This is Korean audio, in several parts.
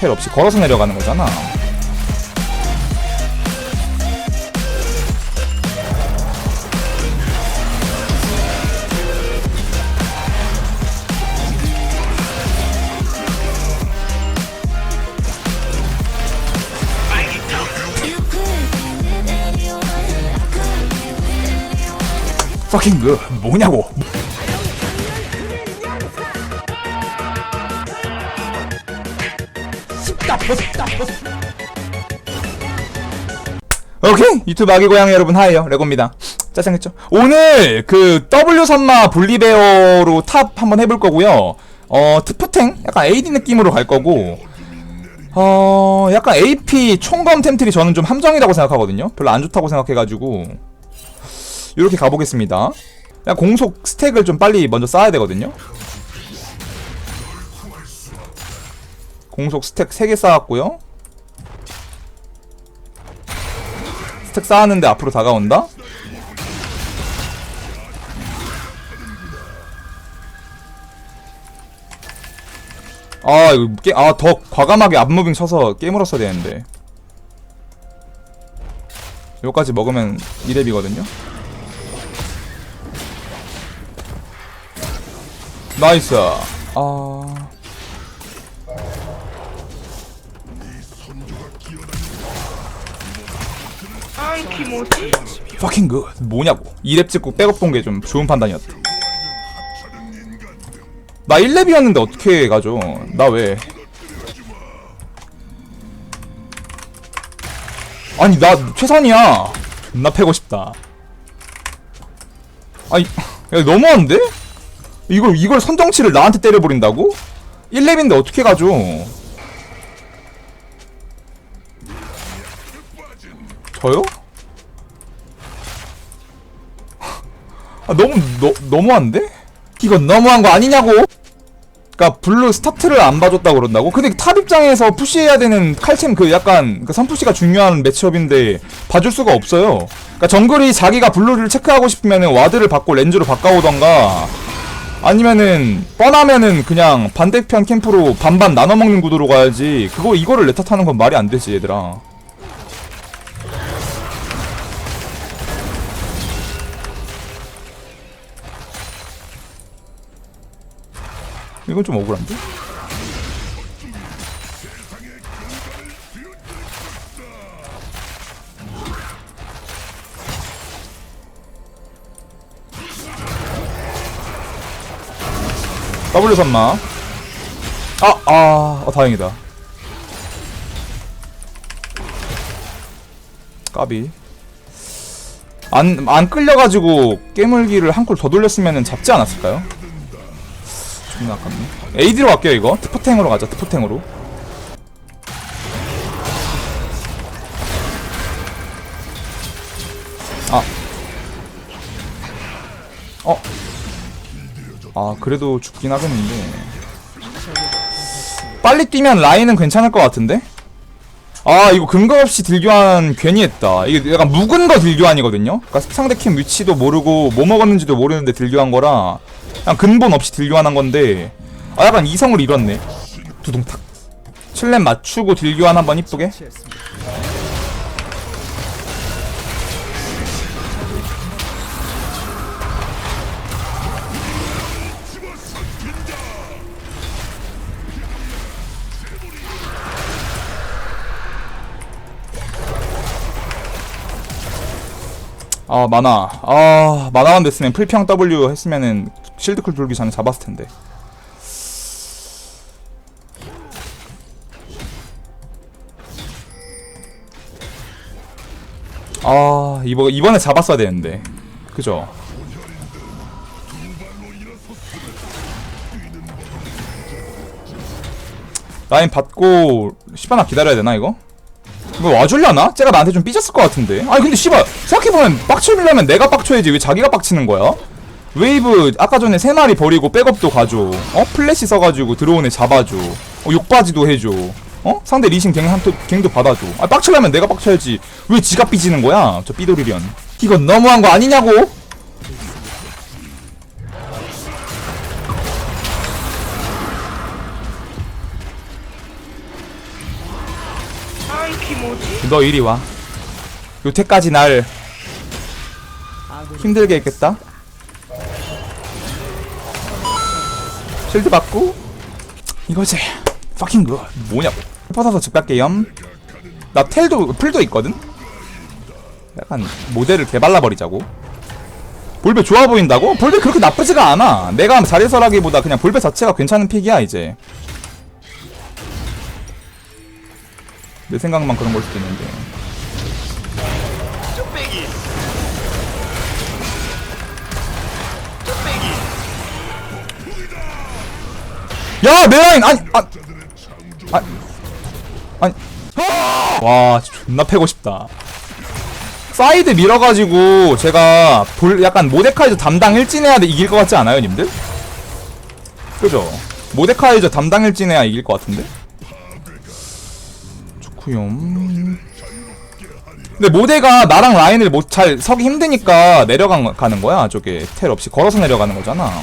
텔 없이 걸어서 내려가는 거잖아. fucking 그 뭐냐고. 오케이. 유튜브 아기 고양이 여러분 하이요. 레고입니다. 짜증했죠? 오늘 그 W 선마 볼리베어로 탑 한번 해볼 거고요. 어 트프탱? 약간 AD 느낌으로 갈 거고. 어 약간 AP 총검 템틀이 저는 좀 함정이라고 생각하거든요. 별로 안 좋다고 생각해가지고. 이렇게 가보겠습니다. 공속 스택을 좀 빨리 먼저 쌓아야 되거든요 공속 스택 3개 쌓았고요. 스택 쌓았는데 앞으로 다가온다? 아 이거 게, 아더 과감하게 앞무빙 쳐서 깨물었어야 되는데. 여기까지 먹으면 2렙이거든요. 나이스. 아... 아이 키모지 fucking good. 뭐냐고. 2렙 찍고 백업 본 게 좀 좋은 판단이었다. 나 1렙이었는데 어떻게 가죠? 나 왜? 아니 나 최선이야. 존나 패고 싶다. 아니 야 너무한데? 이걸 이걸 선정치를 나한테 때려버린다고? 1렙인데 어떻게 가죠? 저요? 아, 너무 너, 너무한데? 이건 너무한 거 아니냐고? 그니까 블루 스타트를 안 봐줬다고 그런다고? 근데 탑 입장에서 푸시해야 되는 칼챔 그 약간 그 선푸시가 중요한 매치업인데 봐줄 수가 없어요. 그니까 정글이 자기가 블루를 체크하고 싶으면 와드를 받고 렌즈로 바꿔오던가 아니면은 뻔하면은 그냥 반대편 캠프로 반반 나눠 먹는 구도로 가야지 그거 이거를 레타 타는 건 말이 안 되지 얘들아. 이건 좀 억울한데? W 선마 아, 아, 어, 다행이다. 까비. 안, 안 끌려가지고 깨물기를 한 콜 더 돌렸으면 잡지 않았을까요? 존나 아깝네. AD로 갈게요 이거. 트포탱으로 가자 트포탱으로. 아. 어? 아 그래도 죽긴 하겠는데. 빨리 뛰면 라인은 괜찮을 것 같은데? 아 이거 근거 없이 딜교환 괜히 했다. 이게 약간 묵은 거 딜교환이거든요? 그러니까 상대 캠 위치도 모르고 뭐 먹었는지도 모르는데 딜교환 거라 그냥 근본 없이 딜교환한 건데 아 약간 이성을 잃었네. 두둥탁. 7렙 맞추고 딜교환 한번 이쁘게. 아 만화. 아 만화만 됐으면 풀평 W 했으면은 실드클 전에 잡았을 텐데 아 이거 이번에 잡았어야 되는데 그죠 라인 받고 시바나 기다려야 되나 이거? 이거 와줄려나? 쟤가 나한테 좀 삐졌을 것 같은데 아니 근데 씨발 생각해보면 빡치려면 내가 빡쳐야지 왜 자기가 빡치는 거야? 웨이브 아까 전에 세 마리 버리고 백업도 가줘 어? 플래시 써가지고 들어온 애 잡아줘 어, 욕바지도 해줘 어? 상대 리신 갱 한토, 갱도 받아줘 아 빡치려면 내가 빡쳐야지 왜 지가 삐지는 거야? 저 삐돌이련 이건 너무한 거 아니냐고? 너 이리 와. 요태까지 날 힘들게 했겠다. 실드 받고 이거지. fucking good. 뭐냐고. 퍼서서 집 갈게요. 나 텔도 풀도 있거든. 약간 모델을 개발라 버리자고. 볼베 좋아 보인다고? 볼베 그렇게 나쁘지가 않아. 내가 잘해서라기보다 그냥 볼베 자체가 괜찮은 픽이야 이제. 내 생각만 그런 걸 수도 있는데. 야, 내 라인! 아니, 아, 아, 아니, 와, 존나 패고 싶다. 사이드 밀어가지고 제가 볼 약간 모데카이저 담당 일진해야 돼 이길 것 같지 않아요, 님들? 그죠? 모데카이저 담당 일진해야 이길 것 같은데? 좋구요. 근데 모데가 나랑 라인을 못 잘 서기 힘드니까 내려가는 거야. 저게 텔 없이 걸어서 내려가는 거잖아.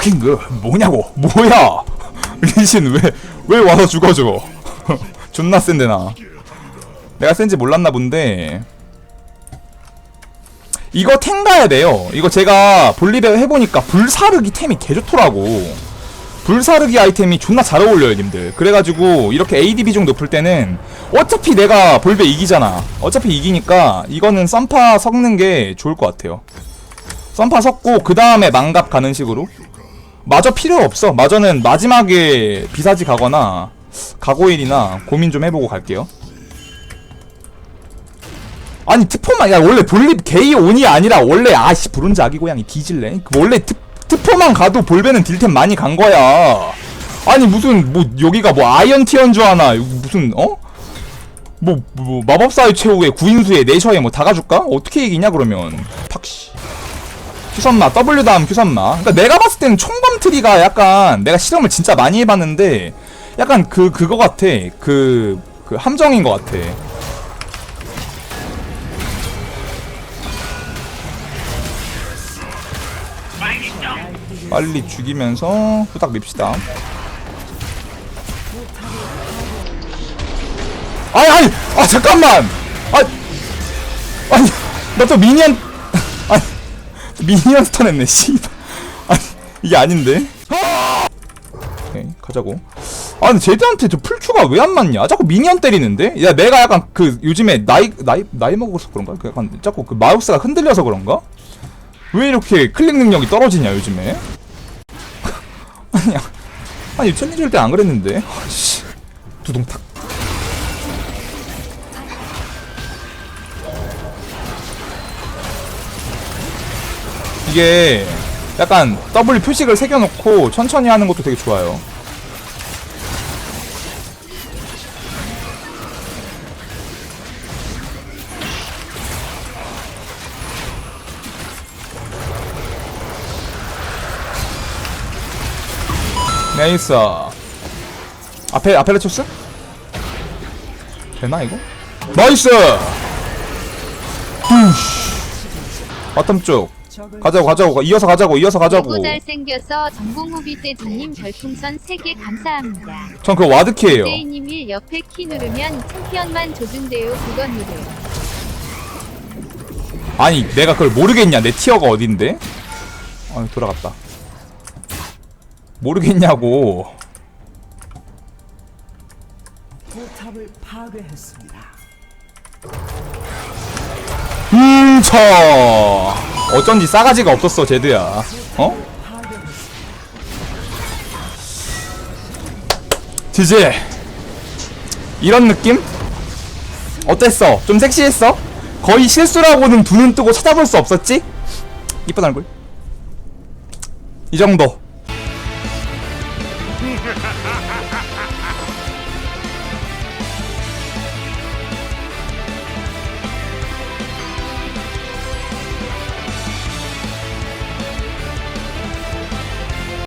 Fucking 그 뭐냐고. 뭐야? 리신 왜 왜 와서 죽어줘? 존나 센데 나. 내가 센지 몰랐나 본데. 이거 탱 가야 돼요. 이거 제가 볼리베 해보니까 불사르기 템이 개좋더라고. 불사르기 아이템이 존나 잘 어울려요 님들. 그래가지고 이렇게 AD 비중 높을 때는 어차피 내가 볼베 이기잖아. 어차피 이기니까 이거는 썬파 섞는 게 좋을 것 같아요. 썬파 섞고 그 다음에 망갑 가는 식으로 마저 필요 없어. 마저는 마지막에 비사지 가거나 가고일이나 고민 좀 해보고 갈게요. 아니 트포만 야 원래 볼립 게이 온이 아니라 원래 아씨 브론즈 아기 고양이 뒤질래. 그 원래 트, 트포만 가도 볼베는 딜템 많이 간 거야. 아니 무슨 뭐 여기가 뭐 아이언 티어인 줄 아나 무슨 어? 뭐, 뭐 마법사의 최후의 구인수의 내셔에 뭐 다 가줄까? 어떻게 이기냐 그러면 팍씨 큐선마 W 다음 큐선마. 그러니까 내가 봤을 때는 총검 트리가 약간 내가 실험을 진짜 많이 해봤는데 약간 그 그거 같아. 그 그 함정인 것 같아. 빨리 죽이면서 후딱 밉시다. 아니 아니! 아 잠깐만! 아 아니! 나또 아니 미니언 스턴 했네 씨발. 아니 이게 아닌데? 오케이 가자고. 아 근데 제드한테 저 풀큐가 왜 안 맞냐? 자꾸 미니언 때리는데? 야 내가 약간 그 요즘에 나이 나이 나이 먹어서 그런가? 그 약간 자꾸 그 마우스가 흔들려서 그런가? 왜 이렇게 클릭 능력이 떨어지냐 요즘에? 아니 아니 챌린지 할 때 안 그랬는데? 아, 씨. 두둥탁 이게 약간 W 표식을 새겨놓고 천천히 하는 것도 되게 좋아요. 네이스 앞에 아펠레초스? 되나 이거? 나이스! 바텀 쪽 가자고 가자고 이어서 가자고 이어서 가자고 너무 잘생겨서 전공후비 때주님 별풍선 3개 감사합니다. 전 그거 와드키예요 데이님 1 옆에 키 누르면 챔피언만 조준돼요. 그건 누르. 아니 내가 그걸 모르겠냐 내 티어가 어딘데 아 돌아갔다 모르겠냐고 포탑을 파괴했습니다. 음쳐 어쩐지 싸가지가 없었어 제드야 어? 지지 이런 느낌? 어땠어? 좀 섹시했어? 거의 실수라고는 두 눈 뜨고 찾아볼 수 없었지? 이쁜 얼굴 이 정도